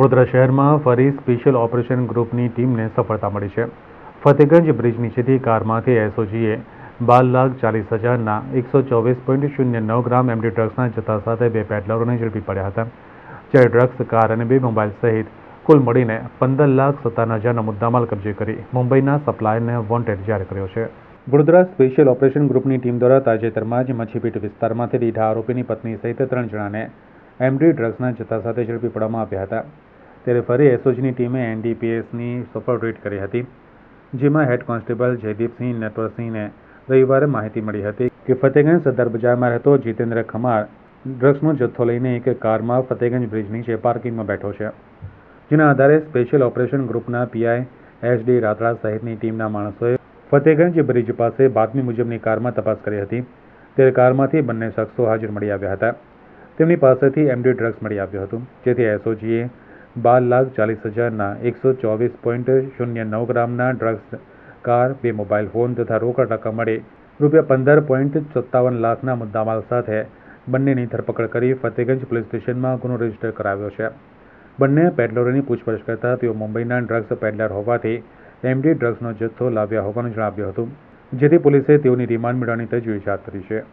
વડોદરા શહેરમાં ફરી special operation ગ્રુપની ટીમને સફળતા મળી છે. ફતેગંજ બ્રિજ નીચેથી કારમાંથી એસઓજીએ બાર લાખ ચાલીસ હજારના એકસો ચોવીસ પોઈન્ટ શૂન્ય નવ ગ્રામ એમડી ડ્રગ્સના જથ્થા સાથે બે પેડલરોને ઝડપી પડ્યા હતા. જ્યારે ડ્રગ્સ, કાર અને બે મોબાઈલ સહિત કુલ મળીને પંદર લાખ સત્તાવન હજારનો મુદ્દામાલ કબજે કરી મુંબઈના સપ્લાયરને વોન્ટેડ જાહેર કર્યો છે. વડોદરા સ્પેશિયલ ઓપરેશન ગ્રુપની ટીમ દ્વારા તાજેતરમાં જ મચ્છીપીટ વિસ્તારમાંથી દીઠા આરોપીની પત્ની સહિત ત્રણ જણાને એમડી ડ્રગ્સના જથ્થા સાથે ઝડપી પડવામાં આવ્યા હતા. ત્યારે ફરી એસઓજીની ટીમે એનડીપીએસની સફળ રેડ કરી હતી, જેમાં હેડ કોન્સ્ટેબલ જયદીપસિંહ નટવરસિંહને રવિવારે માહિતી મળી હતી કે ફતેગંજ સદર બજારમાં રહેતો જીતેન્દ્ર ખમાર ડ્રગ્સનો જથ્થો લઈને એક કારમાં ફતેગંજ બ્રિજ નીચે પાર્કિંગમાં બેઠો છે. જેના આધારે સ્પેશિયલ ઓપરેશન ગ્રુપના પીઆઈ એસ ડી રાતડા સહિતની ટીમના માણસોએ ફતેગંજ બ્રિજ પાસે બાતમી મુજબની કારમાં તપાસ કરી હતી. ત્યારે કારમાંથી બંને શખ્સો હાજર મળી આવ્યા હતા. તેમની પાસેથી એમડી ડ્રગ્સ મળી આવ્યું હતું, જેથી એસઓજીએ બાર લાખ ચાલીસ હજારના એકસો ચોવીસ પોઈન્ટ શૂન્ય નવ ગ્રામના ડ્રગ્સ કાર, બે મોબાઈલ ફોન તથા રોકડ રકમ મળે રૂપિયા પંદર પોઈન્ટ સત્તાવન લાખના મુદ્દામાલ સાથે બંનેની ધરપકડ કરી ફતેગંજ પોલીસ સ્ટેશનમાં ગુનો રજિસ્ટર કરાવ્યો છે. બંને પેડલરોની પૂછપરછ કરતા તેઓ મુંબઈના ડ્રગ્સ પેડલર હોવાથી એમડી ડ્રગ્સનો જથ્થો લાવ્યા હોવાનું જણાવ્યું હતું, જેથી પોલીસે તેઓની રિમાન્ડ મેળવવાની તજવીજ હાથ ધરી છે.